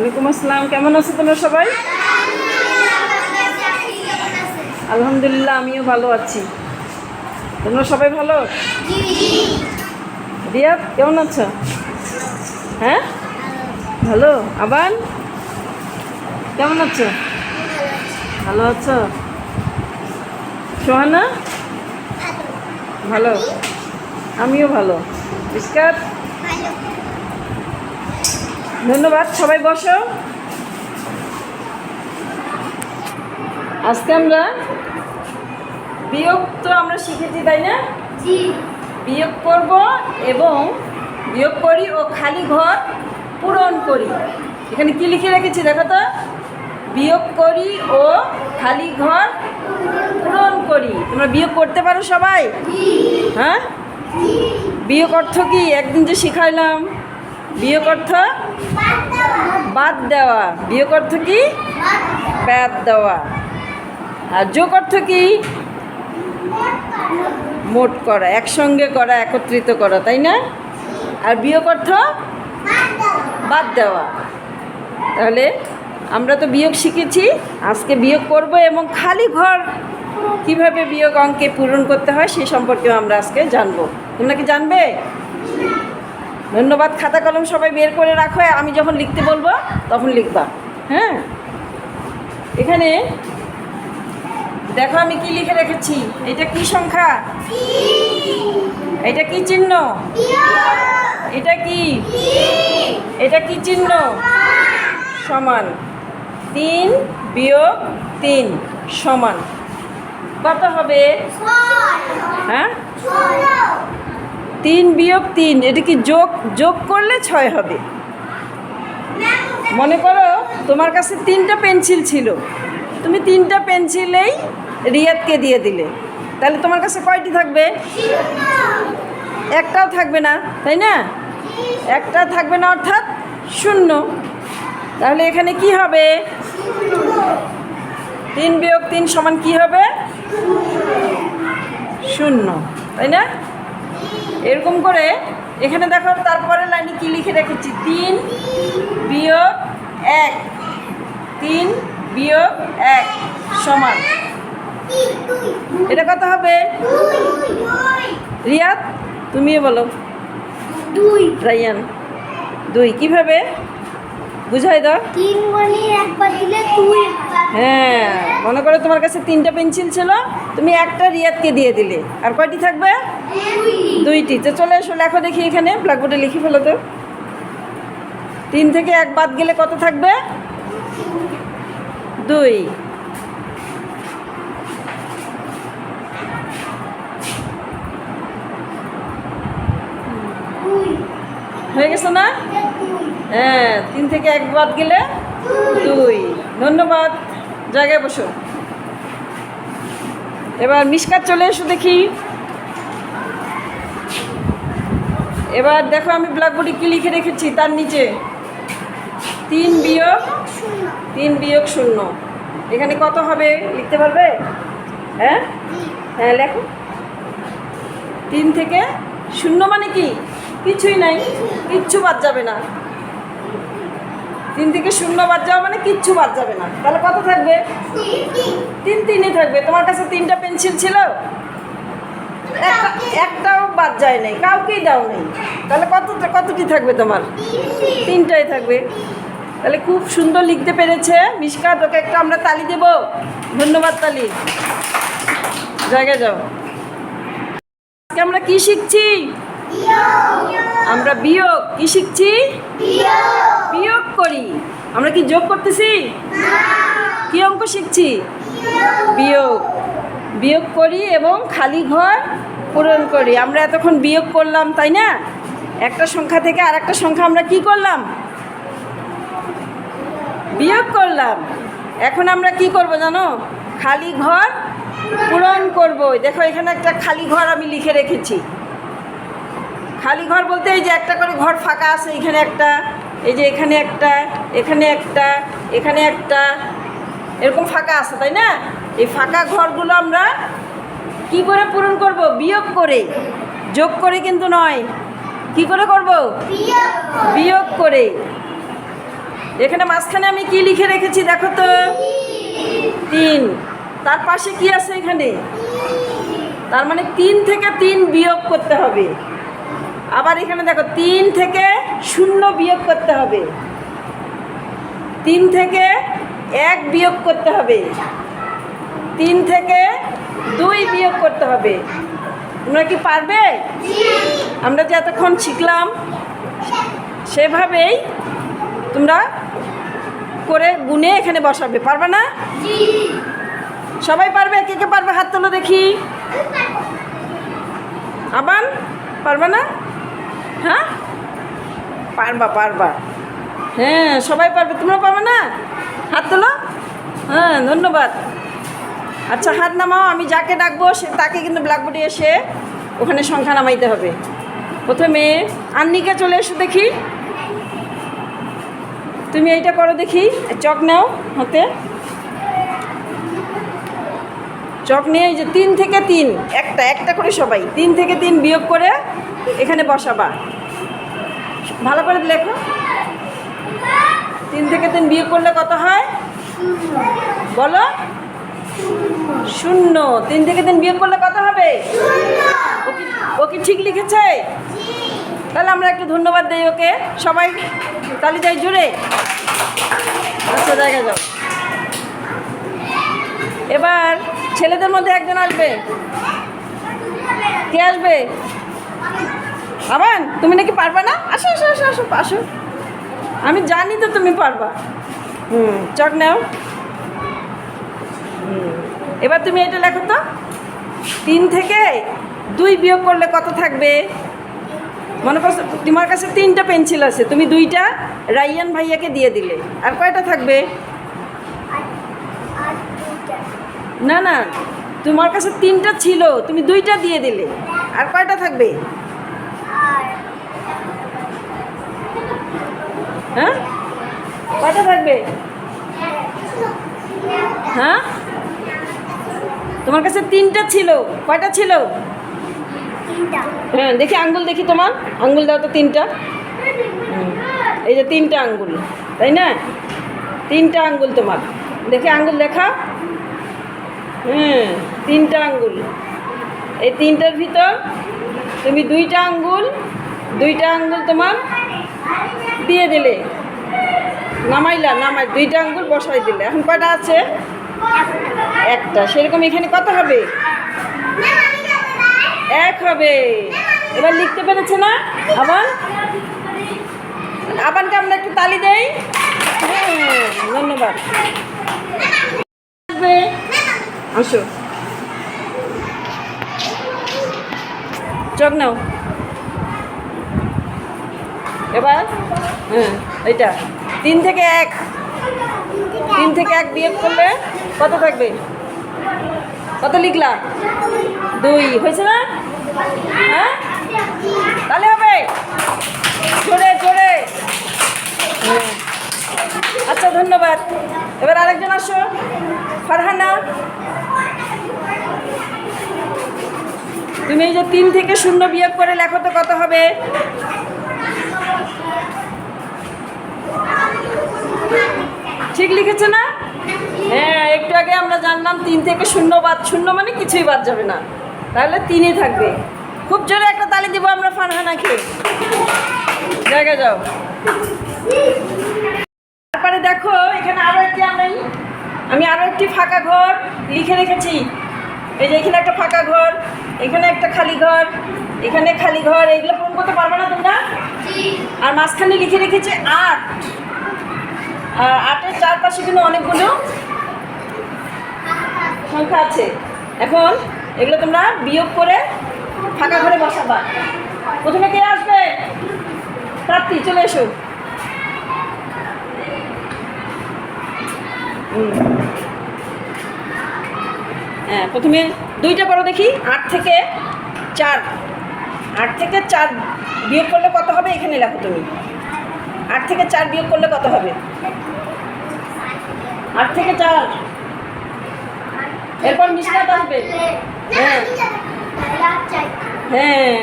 ওয়ালাইকুম আসসালাম, কেমন আছো তোমরা সবাই? আলহামদুলিল্লাহ, আমিও ভালো আছি। তোমরা সবাই ভালো? রিয়াদ কেমন আছো? হ্যাঁ? ভালো? আবান? কেমন আছো? ভালো আছো? সোহানা? ভালো? আমিও ভালো। ইস্কাত? ধন্যবাদ সবাই বসো। আজকে আমরা বিয়োগ তো আমরা শিখেছি তাই না? বিয়োগ করব এবং বিয়োগ করি ও খালি ঘর পূরণ করি। এখানে কি লিখে রেখেছি দেখো তো? বিয়োগ করি ও খালি ঘর পূরণ করি। তোমরা বিয়োগ করতে পারো সবাই? হ্যাঁ? বিয়োগ অর্থ কি? একদিন যে শিখাইলাম। বিয়োগ অর্থ বাদ দেওয়া। বিয়োগ অর্থ কি? বাদ দেওয়া। আর যোগ অর্থ কি? মোট করা। একসঙ্গে করা, একত্রিত করা, তাই না? আর বিয়োগ অর্থ বাদ দেওয়া। তাহলে আমরা তো বিয়োগ শিখেছি। আজকে বিয়োগ করব এবং খালি ঘর কীভাবে বিয়োগ অঙ্কে পূরণ করতে হয় সেই সম্পর্কেও আমরা আজকে জানব। তোমরা কি জানবে? ধন্যবাদ খাতা কলম সবাই বের করে রাখো। আমি যখন লিখতে বলব তখন লিখবা। হ্যাঁ? এখানে দেখো আমি কি লিখে রেখেছি। এটা কি সংখ্যা? এটা কি চিহ্ন? এটা কি? এটা কি চিহ্ন? সমান। তিন বিয়োগ তিন সমান। কত হবে? হ্যাঁ? তিন বিয়োগ তিন, এটা কি যোগ যোগ করলে ছয় হবে? মনে করো তোমার কাছে তিনটা পেন্সিল ছিল। তুমি তিনটা পেন্সিলেই রিয়াদকে দিয়ে দিলে। তাহলে তোমার কাছে কয়টি থাকবে? একটাও থাকবে না, তাই না? একটা থাকবে না, অর্থাৎ শূন্য। তাহলে এখানে কি হবে? তিন বিয়োগ তিন সমান কি হবে? শূন্য, তাই না? এরকম করে এখানে দেখো তারপরে লাইনে কি লিখে রেখেছি? তিন বিয়োগ এক। তিন বিয়োগ এক সমান। এটা কত হবে? রিয়াদ তুমিও বলো। দুই। রাইয়ান দুই। কীভাবে? বুঝাই দাও তিন একবার দিলে হ্যাঁ মনে করো তোমার কাছে তিনটা পেন্সিল ছিল তুমি একটা রিয়াদকে দিয়ে দিলে। আর কয়টি থাকবে? দুইটি। তো চলে এসো লেখো দেখি এখানে ব্ল্যাকবোর্ডে লিখে ফেলো তো। তিন থেকে এক বাদ গেলে কত থাকবে? দুই। হয়ে গেছে না? হ্যাঁ তিন থেকে এক বাদ গেলে দুই। ধন্যবাদ। জায়গায় বসো। এবার মিসকাত চলে এসো দেখি। এবার দেখো আমি ব্ল্যাকবোর্ডে কি লিখে রেখেছি, তার নিচে। তিন বিয়োগ তিন বিয়োগ শূন্য। এখানে কত হবে লিখতে পারবে? হ্যাঁ? হ্যাঁ লেখো। তিন থেকে শূন্য মানে কি? কিছুই নাই। কিচ্ছু বাদ যাবে না। তিন থেকে শূন্য বাদ যাওয়া মানে কিচ্ছু বাদ যাবে না। তাহলে কত থাকবে? তিন তিন তিন তিনই থাকবে। তোমার কাছে তিনটা পেন্সিল ছিল? একটা, একটাও বাদ যায় নাই, কাউকেই দাও নেই। তাহলে কত, কতটি থাকবে তোমার? তিনটাই থাকবে। তাহলে খুব সুন্দর লিখতে পেরেছে। মিশকা, তোকে একটা আমরা তালি দেব। ধন্যবাদ তালি। জায়গায় যাও। আজকে আমরা কি শিখছি? আমরা বিয়োগ। কি শিখছি? বিয়োগ। আমরা কি যোগ করতেছি? কি অঙ্ক শিখছি? বিয়োগ। বিয়োগ করি এবং খালি ঘর পূরণ করি। আমরা এতক্ষণ বিয়োগ করলাম, তাই না? একটা সংখ্যা থেকে আর একটা সংখ্যা আমরা কি করলাম? বিয়োগ করলাম। এখন আমরা কি করব জানো? খালি ঘর পূরণ করব। দেখো, এখানে একটা খালি ঘর আমি লিখে রেখেছি। খালি ঘর বলতে এই যে একটা করে ঘর ফাঁকা আছে, এখানে একটা এই যে এখানে একটা এখানে একটা এখানে একটা, এরকম ফাঁকা আছে, তাই না? এই ফাঁকা ঘরগুলো আমরা কি করে পূরণ করব? বিয়োগ করে। যোগ করে কিন্তু নয়। কি করে করব? বিয়োগ করে। এখানে মাঝখানে আমি কি লিখে রেখেছি দেখো তো? তিন। তার পাশে কি আছে এখানে? তার মানে তিন থেকে তিন বিয়োগ করতে হবে। আবার এখানে দেখো, তিন থেকে শূন্য বিয়োগ করতে হবে। তিন থেকে এক বিয়োগ করতে হবে। তিন থেকে দুই বিয়োগ করতে হবে। তোমরা কি পারবে? আমরা যে এতক্ষণ শিখলাম, সেভাবেই তোমরা করে গুনে এখানে বসাবে। পারবে না? সবাই পারবে? কে কে পারবে হাত তোলো দেখি। আবার পারবে না? হ্যাঁ? পারবা পারবা। হ্যাঁ সবাই পারবে। তোমরা পারবে না? হাত তোলো। হ্যাঁ ধন্যবাদ। আচ্ছা হাত নামাও, আমি যাকে ডাকবো, সে তাকে কিন্তু ব্ল্যাকবোর্ডে এসে ওখানে সংখ্যা নামাইতে হবে। প্রথমে আন্নিকে চলে এসো দেখি। তুমি এইটা করো দেখি। চক নাও হাতে। চক নিয়ে যে তিন থেকে তিন, একটা একটা করে সবাই। তিন থেকে তিন বিয়োগ করে এখানে বসাবা। ভালো করে লেখো। তিন থেকে তিন বিয়ে করলে কত হয়? বলো। শূন্য। তিন থেকে তিন বিয়োগ করলে কত হবে? ও কি ও কি ঠিক লিখেছে? তাহলে আমরা একটু ধন্যবাদ দিই ওকে। সবাই তালি যাই জুড়ে। আচ্ছা জায়গা যাও। এবার ছেলেদের মধ্যে একজন আসবে। কে আসবে? আবার তুমি নাকি পারবা না? আসো আসো আসো আসো আসো। আমি জানি তো তুমি পারবা। হুম, চক নাও। এবার তুমি এটা লেখো তো। তিন থেকে দুই বিয়োগ করলে কত থাকবে? মনে করছ, তোমার কাছে তিনটা পেন্সিল আছে। তুমি দুইটা রাইয়ান ভাইয়াকে দিয়ে দিলে। আর কয়টা থাকবে? না না, তোমার কাছে তিনটা ছিল, তুমি দুইটা দিয়ে দিলে। আর কয়টা থাকবে? হ্যাঁ? কয়টা থাকবে? হ্যাঁ? তোমার কাছে তিনটা ছিল। কয়টা ছিল? হ্যাঁ দেখি আঙ্গুল দেখি তোমার। আঙ্গুল দাও তো তিনটা। এই যে তিনটা আঙ্গুল, তাই না? তিনটা আঙ্গুল তোমার। দেখি আঙ্গুল দেখা হ্যাঁ তিনটা আঙ্গুল। এই তিনটার ভিতর তুমি দুইটা আঙ্গুল দুইটা আঙ্গুল তোমার দিয়ে দিলে। নামাইলা, নামাই, দুইটা আঙ্গুল বসাই দিলে। এখন কয়টা আছে? একটা। সেরকম এখানে কত হবে? এক হবে। এবার লিখতে পেরেছে না? আবার? আবারকে আমরা একটু তালি দেই। হ্যাঁ ধন্যবাদ। আসো। চোখ নাও। এবার? হ্যাঁ এইটা। তিন থেকে এক। তিন থেকে এক বিয়োগ করলে কত থাকবে? কত লিখলা? দুই। হয়েছে না? হ্যাঁ? তাহলে হবে। জোরে জোরে। আচ্ছা ধন্যবাদ। এবার আরেকজন আসো। ফারহানা। তুমি এই যে তিন থেকে শূন্য বিয়োগ করে লেখো তো কত হবে? ঠিক লিখেছে না? হ্যাঁ একটু আগে আমরা জানলাম তিন থেকে শূন্য বাদ শূন্য মানে কিছুই বাদ যাবে না। তাহলে তিনই থাকবে। খুব জোরে একটা তালি দিব আমরা ফারহানাকে। জায়গা যাও। তারপরে দেখো এখানে আরও একটি আমি আমি আরও একটি ফাঁকা ঘর লিখে রেখেছি। এই যে এখানে একটা ফাঁকা ঘর এখানে একটা খালি ঘর এখানে খালি ঘর এইগুলো পূরণ করতে পারবে না তোমরা? আর মাঝখানে লিখে রেখেছে আট। আটের চারপাশে কিন্তু অনেকগুলো সংখ্যা আছে। এখন এগুলো তোমরা বিয়োগ করে ফাঁকা ঘরে বসাবা। প্রথমে কে আসবে? প্রাপ্তি চলে এসো। হ্যাঁ প্রথমে দুইটা করো দেখি। আট থেকে চার। আট থেকে চার বিয়োগ করলে কত হবে? এখানে লেখো তুমি। আট থেকে চার বিয়োগ করলে কত হবে? আট থেকে চার। এরপর মিশকাত আসবে। হ্যাঁ। হ্যাঁ।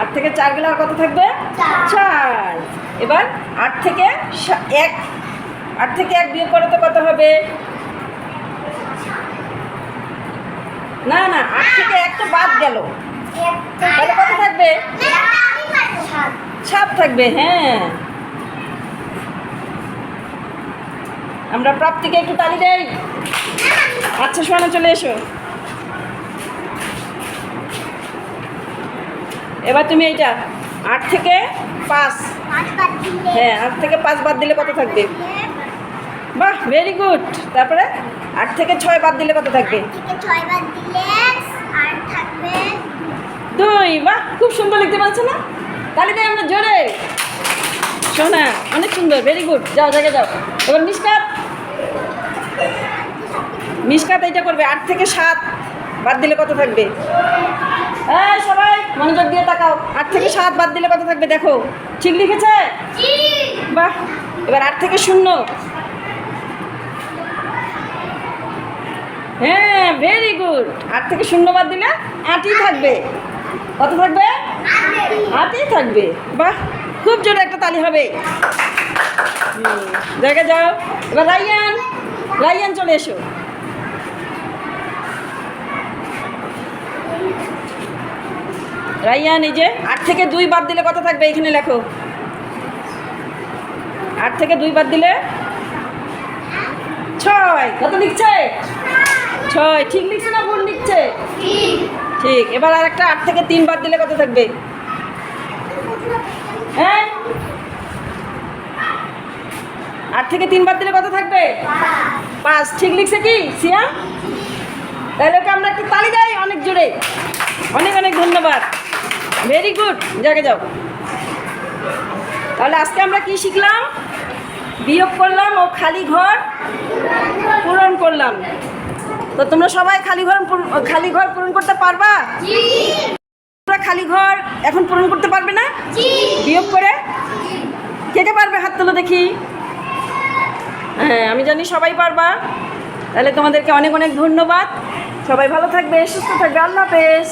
আট থেকে চার গেলে আর কত থাকবে? চার। এবার আট থেকে এক। আট থেকে এক বিয়োগ করে তো কত হবে? না না, আট থেকে একটা বাদ গেল। তাহলে কত থাকবে? সাত থাকবে হ্যাঁ। আমরা প্রাপ্তিকে একটু তালি দেই। আচ্ছা শোনা চলে এসো। এবার তুমি এইটা আট থেকে পাঁচ। হ্যাঁ আট থেকে পাঁচ বাদ দিলে কত থাকবে? বাহ ভেরি গুড তারপরে আট থেকে ছয় বাদ দিলে কত থাকবে? দুই বাহ খুব সুন্দর লিখতে পারছ না? তালি দেয় আমরা জোরে? শোনা অনেক সুন্দর ভেরি গুড যাও জায়গায় যাও। এবার মিসকাত। মিসকাত এইটা করবে আট থেকে সাত। বাদ দিলে কত থাকবে? হ্যাঁ সবাই মনোযোগ দিয়ে তাকাও। আট থেকে সাত বাদ দিলে কত থাকবে দেখো। ঠিক লিখেছে? বাহ এবার আট থেকে শূন্য। হ্যাঁ ভেরি গুড আট থেকে শূন্য বাদ দিলে আটই থাকবে। কত থাকবে? আটই থাকবে। বাহ খুব জোরে একটা তালি হবে। জায়গায় যাও। এবার রাইয়ান রাইয়ান চলে এসো। রাইয়ান এই যে আট থেকে দুই বাদ দিলে কত থাকবে এখানে লেখো। আট থেকে দুই বাদ দিলে ছয়। কত লিখছে? ছয়। ঠিক লিখছে না ভুল লিখছে? ঠিক এবার আর একটা আট থেকে তিন বাদ দিলে কত থাকবে হ্যাঁ আট থেকে তিন বাদ দিলে কত থাকবে? পাঁচ। ঠিক লিখছে কি? সিয়া? তাহলে ওকে আমরা একটু তালি দেয় অনেক জোরে। অনেক অনেক ধন্যবাদ। ভেরি গুড জায়গায় যাও। তাহলে আজকে আমরা কি শিখলাম? বিয়োগ করলাম ও খালি ঘর পূরণ করলাম। তো তোমরা সবাই খালি ঘর খালি ঘর পূরণ করতে পারবা? তোমরা খালি ঘর এখন পূরণ করতে পারবে না? বিয়োগ করে? কে কে পারবে হাত তোলো দেখি? হ্যাঁ আমি জানি সবাই পারবা। তাহলে তোমাদেরকে অনেক অনেক ধন্যবাদ। সবাই ভালো থাকবে, সুস্থ থাকবে। আল্লাহ হাফেজ।